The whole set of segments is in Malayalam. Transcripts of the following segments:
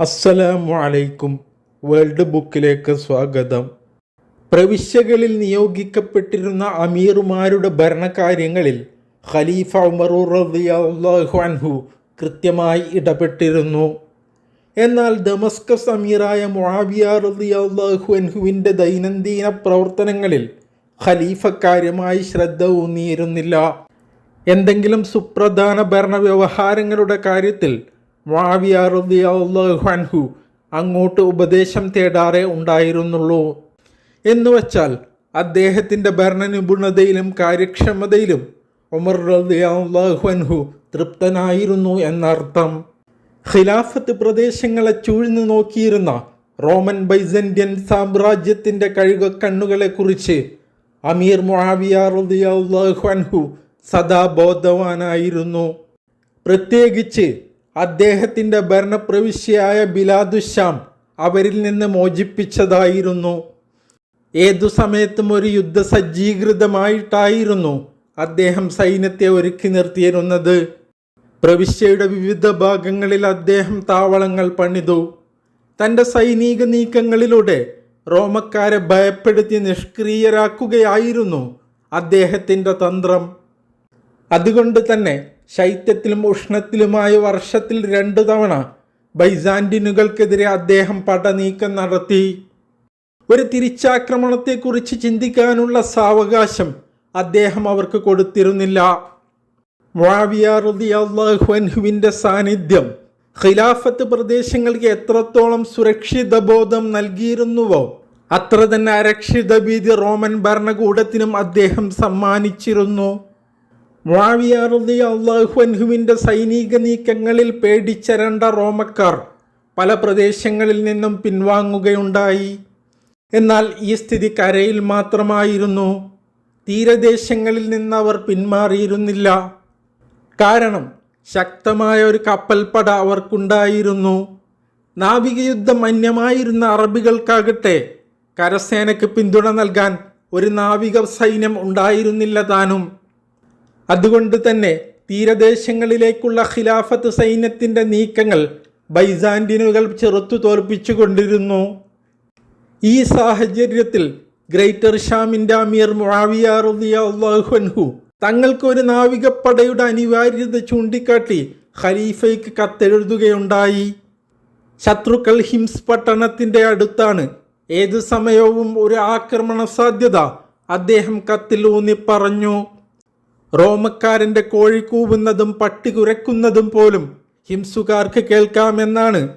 അസ്സലാമു അലൈക്കും. വേൾഡ് ബുക്കിലേക്ക് സ്വാഗതം. പ്രവിശ്യകളിൽ നിയോഗിക്കപ്പെട്ടിരുന്ന അമീറുമാരുടെ ഭരണകാര്യങ്ങളിൽ ഖലീഫ ഉമറു അൻഹു കൃത്യമായി ഇടപെട്ടിരുന്നു. എന്നാൽ ദമസ്കസ് അമീറായ മുഹാബിയ അൻഹുവിന്റെ ദൈനംദിന പ്രവർത്തനങ്ങളിൽ ഖലീഫ കാര്യമായി ശ്രദ്ധ ഊന്നിയിരുന്നില്ല. എന്തെങ്കിലും സുപ്രധാന ഭരണ വ്യവഹാരങ്ങളുടെ കാര്യത്തിൽ റളിയല്ലാഹു അൻഹു അങ്ങോട്ട് ഉപദേശം തേടാറേ ഉണ്ടായിരുന്നുള്ളൂ. എന്നുവച്ചാൽ അദ്ദേഹത്തിന്റെ ഭരണനിപുണതയിലും കാര്യക്ഷമതയിലും ഉമർ അൻഹു തൃപ്തനായിരുന്നു എന്നർത്ഥം. ഖിലാഫത്ത് പ്രദേശങ്ങളെ ചൂഴ്ന്നു നോക്കിയിരുന്ന റോമൻ ബൈസന്ത്യൻ സാമ്രാജ്യത്തിന്റെ കഴുകക്കണ്ണുകളെക്കുറിച്ച് അമീർ മുആവിയ റളിയല്ലാഹു അൻഹു സദാ ബോധവാനായിരുന്നു പ്രത്യേകിച്ച് അദ്ദേഹത്തിന്റെ ഭരണപ്രവിശ്യയായ ബിലാദുശാം അവരിൽ നിന്ന് മോചിപ്പിച്ചതായിരുന്നു. ഏതു സമയത്തും ഒരു യുദ്ധസജ്ജീകൃതമായിട്ടായിരുന്നു അദ്ദേഹം സൈന്യത്തെ ഒരുക്കി നിർത്തിയിരുന്നത്. പ്രവിശ്യയുടെ വിവിധ ഭാഗങ്ങളിൽ അദ്ദേഹം താവളങ്ങൾ പണിതു. തന്റെ സൈനിക നീക്കങ്ങളിലൂടെ റോമക്കാരെ ഭയപ്പെടുത്തി നിഷ്ക്രിയരാക്കുകയായിരുന്നു അദ്ദേഹത്തിന്റെ തന്ത്രം. അതുകൊണ്ട് തന്നെ ശൈത്യത്തിലും ഉഷ്ണത്തിലുമായ വർഷത്തിൽ രണ്ടു തവണ ബൈസാൻഡിനുകൾക്കെതിരെ അദ്ദേഹം പടനീക്കം നടത്തി. ഒരു തിരിച്ചാക്രമണത്തെക്കുറിച്ച് ചിന്തിക്കാനുള്ള സാവകാശം അദ്ദേഹം അവർക്ക് കൊടുത്തിരുന്നില്ല. മുആവിയാറുദിയാഹുവിന്റെ സാന്നിധ്യം ഖിലാഫത്ത് പ്രദേശങ്ങൾക്ക് എത്രത്തോളം സുരക്ഷിത ബോധം നൽകിയിരുന്നുവോ അത്ര തന്നെ അരക്ഷിത ഭീതി റോമൻ ഭരണകൂടത്തിനും അദ്ദേഹം സമ്മാനിച്ചിരുന്നു. മുആവിയാറുദിയാഹുവിന്റെ സൈനിക നീക്കങ്ങളിൽ പേടിച്ചരണ്ട റോമക്കാർ പല പ്രദേശങ്ങളിൽ നിന്നും പിൻവാങ്ങുകയുണ്ടായി. എന്നാൽ ഈ സ്ഥിതി കരയിൽ മാത്രമായിരുന്നു. തീരദേശങ്ങളിൽ നിന്ന് അവർ പിന്മാറിയിരുന്നില്ല. കാരണം ശക്തമായ ഒരു കപ്പൽപ്പട അവർക്കുണ്ടായിരുന്നു. നാവികയുദ്ധം അന്യമായിരുന്ന അറബികൾക്കാകട്ടെ കരസേനയ്ക്ക് പിന്തുണ നൽകാൻ ഒരു നാവിക സൈന്യം ഉണ്ടായിരുന്നില്ല താനും. അതുകൊണ്ട് തന്നെ തീരദേശങ്ങളിലേക്കുള്ള ഖിലാഫത്ത് സൈന്യത്തിന്റെ നീക്കങ്ങൾ ബൈസാൻഡിനുകൾ ചെറുത്തു തോൽപ്പിച്ചുകൊണ്ടിരുന്നു. ഈ സാഹചര്യത്തിൽ ഗ്രേറ്റർ ഷാമിന്റെ അമീർ മുആവിയ റളിയല്ലാഹു അൻഹു തങ്ങൾക്ക് ഒരു നാവികപ്പടയുടെ അനിവാര്യത ചൂണ്ടിക്കാട്ടി ഖലീഫയ്ക്ക് കത്തെഴുതുകയുണ്ടായി. ശത്രുക്കൾ ഹിംസ് പട്ടണത്തിന്റെ അടുത്താണ്. ഏതു സമയവും ഒരു ആക്രമണ സാധ്യത അദ്ദേഹം കത്തിൽ ഊന്നി പറഞ്ഞു. റോമക്കാരന്റെ കോഴി കൂവുന്നതും പട്ടി കുരക്കുന്നതും പോലും ഹിംസുകാർക്ക് കേൾക്കാമെന്നാണ്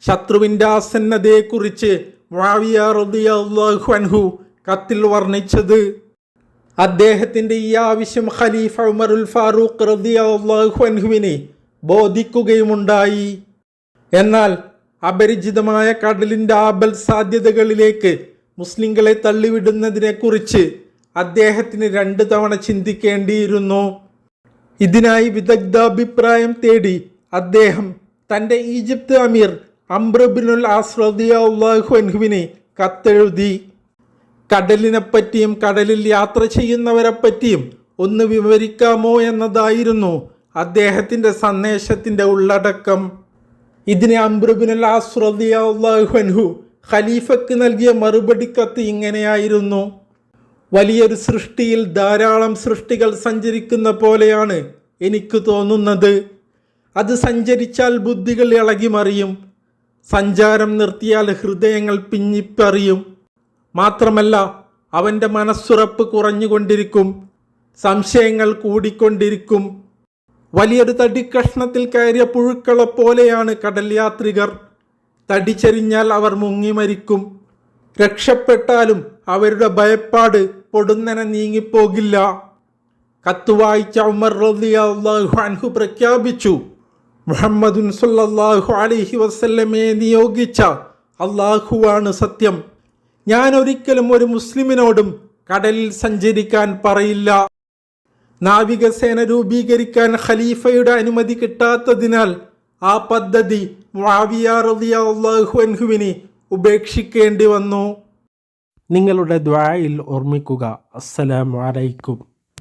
ശത്രുവിന്റെ ആസന്നതയെക്കുറിച്ച് റളിയല്ലാഹു അൻഹു കത്തിൽ വർണിച്ചത്. അദ്ദേഹത്തിന്റെ ഈ ആവശ്യം ഖലീഫ ഉമറുൽ ഫാറൂഖ് റളിയല്ലാഹു അൻഹുവിനെ ബോധിക്കുകയുമുണ്ടായി. എന്നാൽ അപരിചിതമായ കടലിന്റെ ആപൽ സാധ്യതകളിലേക്ക് മുസ്ലിങ്ങളെ തള്ളിവിടുന്നതിനെക്കുറിച്ച് അദ്ദേഹത്തിന് രണ്ടു തവണ ചിന്തിക്കേണ്ടിയിരുന്നു. ഇതിനായി വിദഗ്ധാഭിപ്രായം തേടി അദ്ദേഹം തന്റെ ഈജിപ്ത് അമീർ അംബ്രബിനുൽ ആസ്രദിയാഹുവിനെ കത്തെഴുതി. കടലിനെപ്പറ്റിയും കടലിൽ യാത്ര ചെയ്യുന്നവരെപ്പറ്റിയും ഒന്ന് വിവരിക്കാമോ എന്നതായിരുന്നു അദ്ദേഹത്തിന്റെ സന്ദേശത്തിന്റെ ഉള്ളടക്കം. ഇതിനെ അംബ്രബിനുൽ ആസ്രദിയാഹു അൻഹു ഖലീഫക്ക് നൽകിയ മറുപടി കത്ത് ഇങ്ങനെയായിരുന്നു. വലിയൊരു സൃഷ്ടിയിൽ ധാരാളം സൃഷ്ടികൾ സഞ്ചരിക്കുന്ന പോലെയാണ് എനിക്ക് തോന്നുന്നത്. അത് സഞ്ചരിച്ചാൽ ബുദ്ധികൾ ഇളകിമറിയും. സഞ്ചാരം നിർത്തിയാൽ ഹൃദയങ്ങൾ പിഞ്ഞിപ്പറിയും മാത്രമല്ല അവന്റെ മനസ്സുറപ്പ് കുറഞ്ഞുകൊണ്ടിരിക്കും. സംശയങ്ങൾ കൂടിക്കൊണ്ടിരിക്കും. വലിയൊരു തടിക്കഷ്ണത്തിൽ കയറിയ പുഴുക്കളെ പോലെയാണ് കടൽ യാത്രികർ തടിച്ചെരിഞ്ഞാൽ അവർ മുങ്ങി മരിക്കും രക്ഷപ്പെട്ടാലും അവരുടെ ഭയപ്പാട് പൊടുന്നനെ നീങ്ങിപ്പോകില്ല. കത്ത് വായിച്ച ഉമർ അൻഹു പ്രഖ്യാപിച്ചു മുഹമ്മദുൻ സല്ലല്ലാഹു അലൈഹി വസ്ല്ലമെ നിയോഗിച്ച അള്ളാഹുവാണ് സത്യം. ഞാൻ ഒരിക്കലും ഒരു മുസ്ലിമിനോടും കടലിൽ സഞ്ചരിക്കാൻ പറയില്ല. നാവികസേന രൂപീകരിക്കാൻ ഖലീഫയുടെ അനുമതി കിട്ടാത്തതിനാൽ ആ പദ്ധതി മാവിയാർ റളിയല്ലാഹു അൻഹുവിനെ ഉപേക്ഷിക്കേണ്ടി വന്നു. നിങ്ങളുടെ ദ്വായിൽ ഓർമ്മിക്കുക. അസ്സലാമു അലൈക്കും.